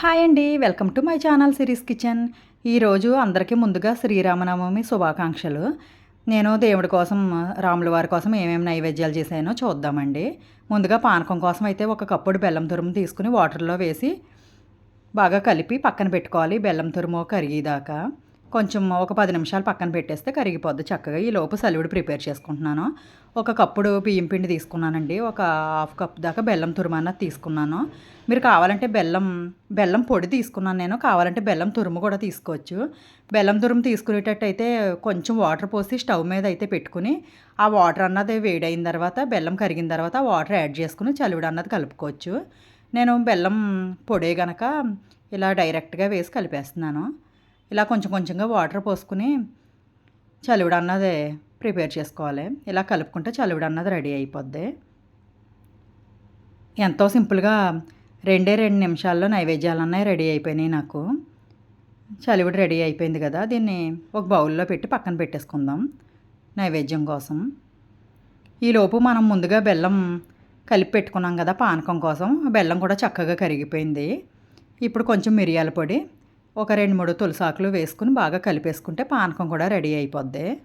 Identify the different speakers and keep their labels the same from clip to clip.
Speaker 1: Hi అండి. Welcome to my channel Siri's kitchen. ఈరోజు అందరికీ ముందుగా శ్రీరామనవమి శుభాకాంక్షలు. నేను దేవుడి కోసం రాముల వారి కోసం ఏమేమి నైవేద్యాలు చేశానో చూద్దామండి. ముందుగా పానకం కోసం అయితే ఒక కప్పుడు బెల్లం తురుము తీసుకుని వాటర్లో వేసి బాగా కలిపి పక్కన పెట్టుకోవాలి. బెల్లం తురుము కరిగేదాకా. కొంచెం ఒక పది నిమిషాలు పక్కన పెట్టేస్తే కరిగిపోద్ది. చక్కగా ఈ లోపు సలివిడి ప్రిపేర్ చేసుకుంటున్నాను. ఒక కప్పుడు బియ్యం పిండి తీసుకున్నానండి. ఒక హాఫ్ కప్ దాకా బెల్లం తురుమన్న తీసుకున్నాను. మీరు కావాలంటే బెల్లం బెల్లం పొడి తీసుకున్నాను నేను. కావాలంటే బెల్లం తురుము కూడా తీసుకోవచ్చు. బెల్లం తురుము తీసుకునేటట్టయితే కొంచెం వాటర్ పోసి స్టవ్ మీద అయితే పెట్టుకుని ఆ వాటర్ అన్నది వేడైన తర్వాత బెల్లం కరిగిన తర్వాత ఆ వాటర్ యాడ్ చేసుకుని చలివిడి అన్నది కలుపుకోవచ్చు. నేను బెల్లం పొడే గనక ఇలా డైరెక్ట్గా వేసి కలిపేస్తున్నాను. ఇలా కొంచెం కొంచెంగా వాటర్ పోసుకుని చలివిడ అన్నది ప్రిపేర్ చేసుకోవాలి. ఇలా కలుపుకుంటే చలివిడ అన్నది రెడీ అయిపోద్ది. ఎంతో సింపుల్గా రెండే రెండు నిమిషాల్లో నైవేద్యాలు రెడీ అయిపోయినాయి నాకు. చలివిడి రెడీ అయిపోయింది కదా దీన్ని ఒక బౌల్లో పెట్టి పక్కన పెట్టేసుకుందాం నైవేద్యం కోసం. ఈలోపు మనం ముందుగా బెల్లం కలిపి పెట్టుకున్నాం కదా పానకం కోసం. బెల్లం కూడా చక్కగా కరిగిపోయింది. ఇప్పుడు కొంచెం మిరియాల పొడి ఒక రెండు మూడు తులసాకులు వేసుకుని బాగా కలిపేసుకుంటే పానకం కూడా రెడీ అయిపోద్ది.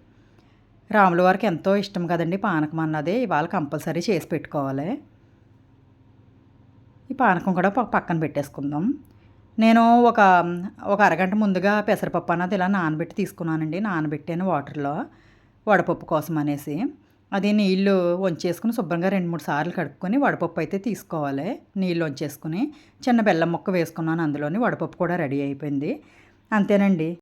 Speaker 1: రాముల వారికి ఎంతో ఇష్టం కదండి పానకం అన్నది. ఇవాళ కంపల్సరీ చేసి పెట్టుకోవాలి. ఈ పానకం కూడా పక్కన పెట్టేసుకుందాం. నేను ఒక ఒక అరగంట ముందుగా పెసరపప్పు అన్నది ఇలా నానబెట్టి తీసుకున్నానండి. నానబెట్టాను వాటర్లో. వడపప్పు కోసం అనేసి. అది నీళ్ళు వంచేసుకుని శుభ్రంగా రెండు మూడు సార్లు కడుక్కొని వడపప్పు అయితే తీసుకోవాలి నీళ్ళు వంచేసుకుని. చిన్న బెల్లం ముక్క వేసుకున్నాను అందులోని వడపప్పు కూడా రెడీ అయిపోయింది. అంతేనండి.